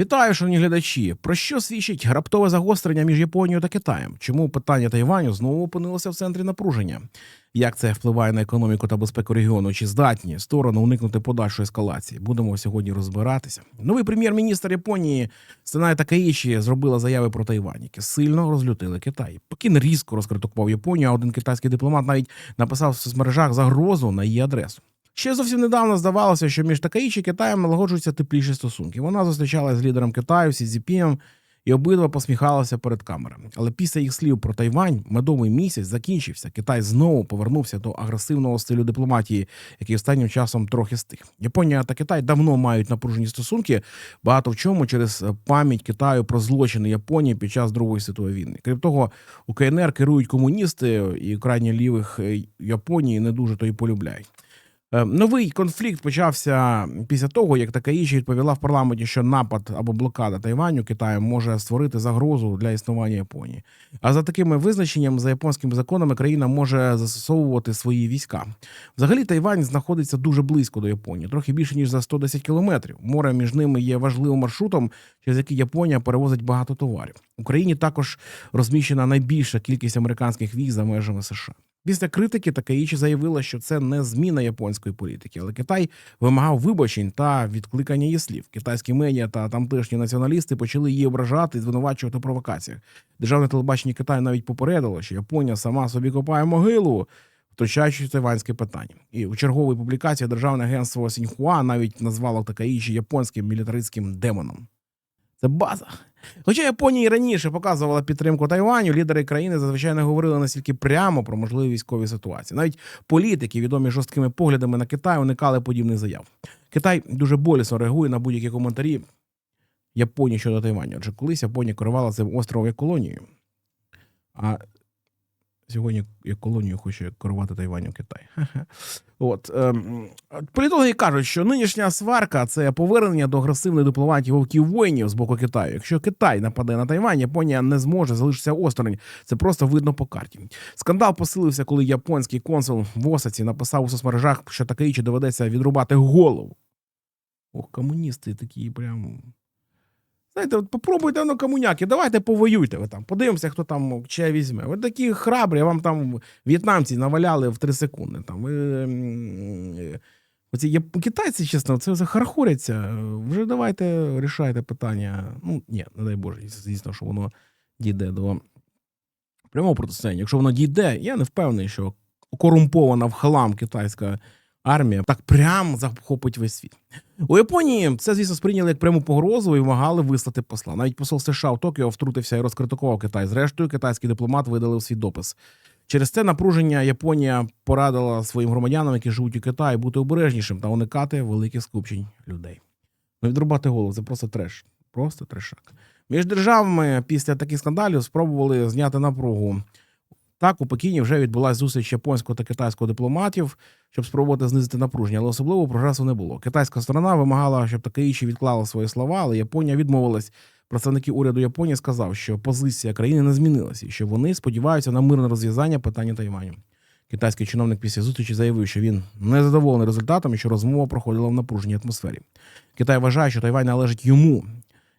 Вітаю, шановні глядачі. Про що свідчить раптове загострення між Японією та Китаєм? Чому питання Тайваню знову опинилося в центрі напруження? Як це впливає на економіку та безпеку регіону? Чи здатні сторони уникнути подальшої ескалації? Будемо сьогодні розбиратися. Новий прем'єр-міністр Японії Сенай Такаїчі зробила заяви про Тайвань, які сильно розлютили Китай. Пекін різко розкритикував Японію, а один китайський дипломат навіть написав в соцмережах загрозу на її адресу. Ще зовсім недавно здавалося, що між Такаїчі і Китаєм налагоджуються тепліші стосунки. Вона зустрічалася з лідером Китаю Сі Цзіпіном, і обидва посміхалися перед камерами. Але після їх слів про Тайвань медовий місяць закінчився. Китай знову повернувся до агресивного стилю дипломатії, який останнім часом трохи стих. Японія та Китай давно мають напружені стосунки, багато в чому через пам'ять Китаю про злочини Японії під час Другої світової війни. Крім того, у КНР керують комуністи і крайні лівих е, Японії не дуже то й полюбляють. Е, Новий конфлікт почався після того, як така Такаїчі відповіла в парламенті, що напад або блокада Тайваню Китаєм може створити загрозу для існування Японії. А за такими визначенням, за японськими законами, країна може застосовувати свої війська. Взагалі, Тайвань знаходиться дуже близько до Японії, трохи більше ніж за 110 кілометрів. Море між ними є важливим маршрутом, через який Японія перевозить багато товарів. Україні також розміщена найбільша кількість американських військ за межами США. Після критики Такаїчі заявила, що це не зміна японської політики, але Китай вимагав вибачень та відкликання її слів. Китайські медіа та тамтешні націоналісти почали її ображати і звинувачувати провокаціях. Державне телебачення Китаю навіть попередило, що Японія сама собі копає могилу, втручаючи тайванське питання. І у черговій публікації державне агентство Сіньхуа навіть назвало Такаїчі японським мілітаристським демоном. Це база. Хоча Японія і раніше показувала підтримку Тайваню, лідери країни зазвичай не говорили настільки прямо про можливі військові ситуації. Навіть політики, відомі жорсткими поглядами на Китай, уникали подібних заяв. Китай дуже болісно реагує на будь-які коментарі Японії щодо Тайваню. Адже колись Японія керувала цим островом як колонією. А сьогодні як колонію хоче керувати Тайванем Китай. От ем, політологи кажуть, що нинішня сварка це повернення до агресивної дипломатії вовків воїнів з боку Китаю. Якщо Китай нападе на Тайвань, Японія не зможе залишитися осторонь. Це просто видно по карті. Скандал посилився, коли японський консул в Осаці написав у соцмережах, що Такаїчі доведеться відрубати голову. Ох, комуністи такі прям. Знаєте, от попробуйте ну, комуняки, давайте повоюйте ви там. Подивимося, хто там чия візьме. Ви такі храбрі, вам там в'єтнамці наваляли в 3 секунди. Там, е, оці яп- китайці, чесно, це захархоряться. Вже давайте рішайте питання. Ну, ні, не дай Боже, звісно, що воно дійде до прямого протистояння. Якщо воно дійде, я не впевнений, що корумпована в хлам китайська армія так прям захопить весь світ. У Японії це, звісно, сприйняли як пряму погрозу і вимагали вислати посла. Навіть посол США в Токіо втрутився і розкритикував Китай. Зрештою, китайський дипломат видалив свій допис. Через це напруження Японія порадила своїм громадянам, які живуть у Китаї, бути обережнішим та уникати великих скупчень людей. Ну, відрубати голову це просто треш. Просто трешак. Між державами після таких скандалів спробували зняти напругу. Так, у Пекіні вже відбулася зустріч японського та китайського дипломатів, щоб спробувати знизити напруження, але особливо прогресу не було. Китайська сторона вимагала, щоб Такаїчі відклала свої слова, але Японія відмовилась. Представники уряду Японії сказав, що позиція країни не змінилася, і що вони сподіваються на мирне розв'язання питання Тайваню. Китайський чиновник після зустрічі заявив, що він не задоволений результатом і що розмова проходила в напруженій атмосфері. Китай вважає, що Тайвань належить йому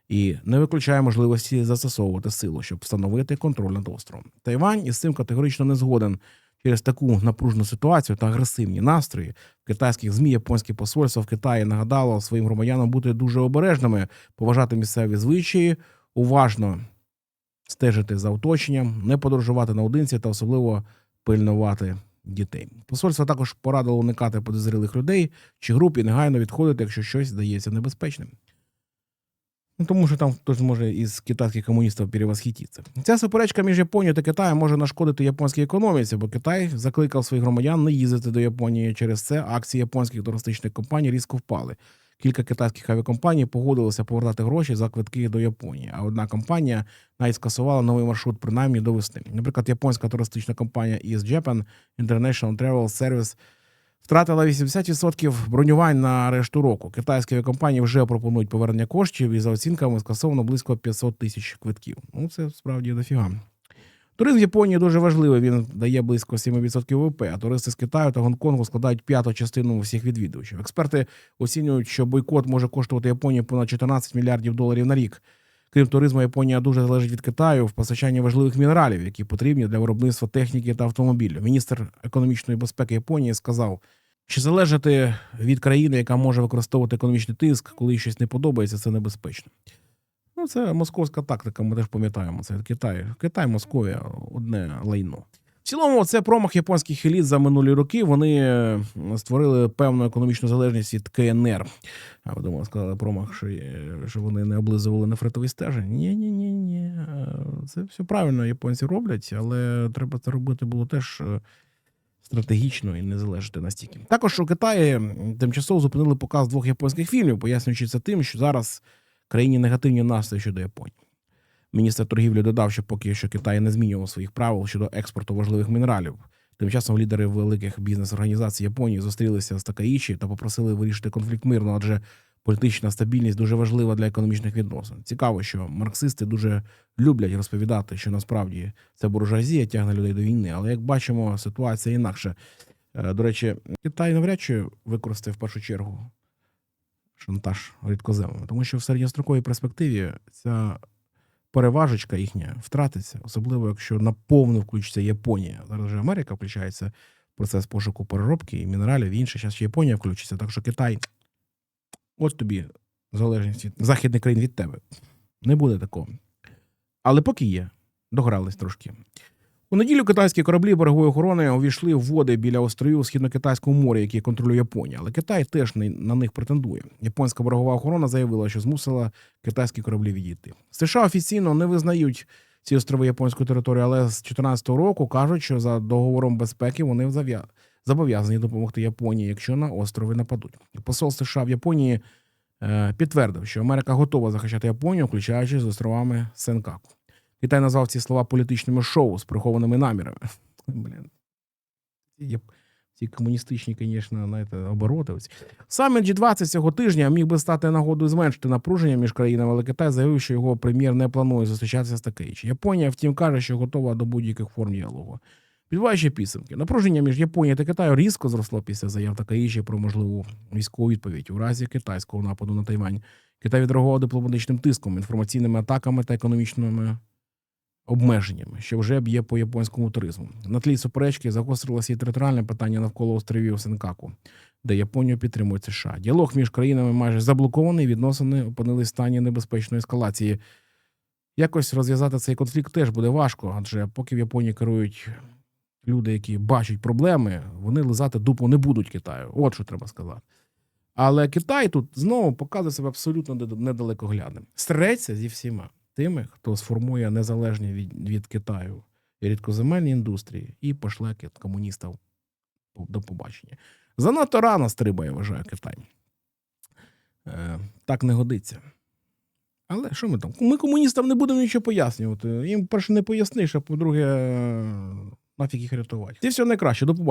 і не виключає можливості застосовувати силу, щоб встановити контроль над островом. Тайвань із цим категорично не згоден. Через таку напружену ситуацію та агресивні настрої китайських змі японське посольство в Китаї нагадало своїм громадянам бути дуже обережними, поважати місцеві звичаї, уважно стежити за оточенням, не подорожувати наодинці та особливо пильнувати дітей. Посольство також порадило уникати підозрілих людей чи груп і негайно відходити, якщо щось здається небезпечним. Ну, тому що там хтось може із китайських комуністів перевосхититися. Ця суперечка між Японією та Китаєм може нашкодити японській економіці, бо Китай закликав своїх громадян не їздити до Японії. Через це акції японських туристичних компаній різко впали. Кілька китайських авіакомпаній погодилися повертати гроші за квитки до Японії. А одна компанія навіть скасувала новий маршрут, принаймні до весни. Наприклад, японська туристична компанія ES Japan International Travel Service втратила 80% бронювань на решту року. Китайські авіакомпанії вже пропонують повернення коштів і за оцінками скасовано близько 500 тисяч квитків. Ну це справді дофіга. Туризм в Японії дуже важливий. Він дає близько 7% ВВП, а туристи з Китаю та Гонконгу складають п'яту частину всіх відвідувачів. Експерти оцінюють, що бойкот може коштувати Японії понад 14 мільярдів доларів на рік. Крім туризму, Японія дуже залежить від Китаю в постачанні важливих мінералів, які потрібні для виробництва техніки та автомобілів. Міністр економічної безпеки Японії сказав, що залежати від країни, яка може використовувати економічний тиск, коли їй щось не подобається, це небезпечно. Ну, це московська тактика, ми теж пам'ятаємо. Це Китай. Китай, Московія одне лайно. Цілому, це промах японських еліт за минулі роки. Вони е, створили певну економічну залежність від КНР. А ви думали, сказали промах, що, що вони не облизували нефритовий стежень. Ні, ні, ні, ні. Це все правильно японці роблять, але треба це робити було теж е, стратегічно і не залежати настільки. Також у Китаї тимчасово зупинили показ двох японських фільмів, пояснюючи це тим, що зараз країні негативні настрої щодо Японії. Міністр торгівлі додав, що поки що Китай не змінював своїх правил щодо експорту важливих мінералів. Тим часом лідери великих бізнес-організацій Японії зустрілися з Такаїчі та попросили вирішити конфлікт мирно, адже політична стабільність дуже важлива для економічних відносин. Цікаво, що марксисти дуже люблять розповідати, що насправді це буржуазія тягне людей до війни. Але як бачимо, ситуація інакше. Е, До речі, Китай навряд чи використає в першу чергу шантаж рідкоземами, тому що в середньостроковій перспективі ця переважечка їхня втратиться, особливо якщо наповну включиться Японія. Зараз вже Америка включається в процес пошуку переробки і мінералів, і інше. Зараз ще Японія включиться. Так що Китай, от тобі залежність від західних країн від тебе. Не буде такого. Але поки є, догрались трошки. У неділю китайські кораблі берегової охорони увійшли в води біля островів у східно-китайському морі, які контролює Японія. Але Китай теж не- на них претендує. Японська берегова охорона заявила, що змусила китайські кораблі відійти. США офіційно не визнають ці острови японською територією, але з 2014 року кажуть, що за договором безпеки вони зобов'язані допомогти Японії, якщо на острови нападуть. Посол США в Японії е, підтвердив, що Америка готова захищати Японію, включаючи з островами Сенкаку. Китай назвав ці слова політичними шоу з прихованими намірами. Блін. Є ці комуністичні, звісно, знаєте, обороти. Саміт G20 цього тижня міг би стати нагодою зменшити напруження між країнами, але Китай заявив, що його прем'єр не планує зустрічатися з Такеїчі. Японія, втім, каже, що готова до будь-яких форм діалогу. Підбиваючи підсумки, напруження між Японією та Китаєм різко зросло після заяв Такаїчі про можливу військову відповідь у разі китайського нападу на Тайвань. Китай відреагував дипломатичним тиском, інформаційними атаками та економічними обмеженнями, що вже б'є по японському туризму. На тлі суперечки загострилося і територіальне питання навколо островів Сенкаку, де Японію підтримують США. Діалог між країнами майже заблокований. Відносини опинились в стані небезпечної ескалації. Якось розв'язати цей конфлікт теж буде важко, адже поки в Японії керують люди, які бачать проблеми, вони лизати дупу не будуть Китаю. От що треба сказати. Але Китай тут знову показує себе абсолютно недалекоглядним. Стреться зі всіма тими, хто сформує незалежні від, від Китаю і рідкоземельні індустрії, і пошле комуністів до побачення. Занадто рано стрибає, вважаю, Китай. Е, так не годиться. Але що ми там? Ми комуністам не будемо нічого пояснювати. Їм, перше, не поясниш, а по-друге, е, нафіг їх рятувати. Це все найкраще. До побачення.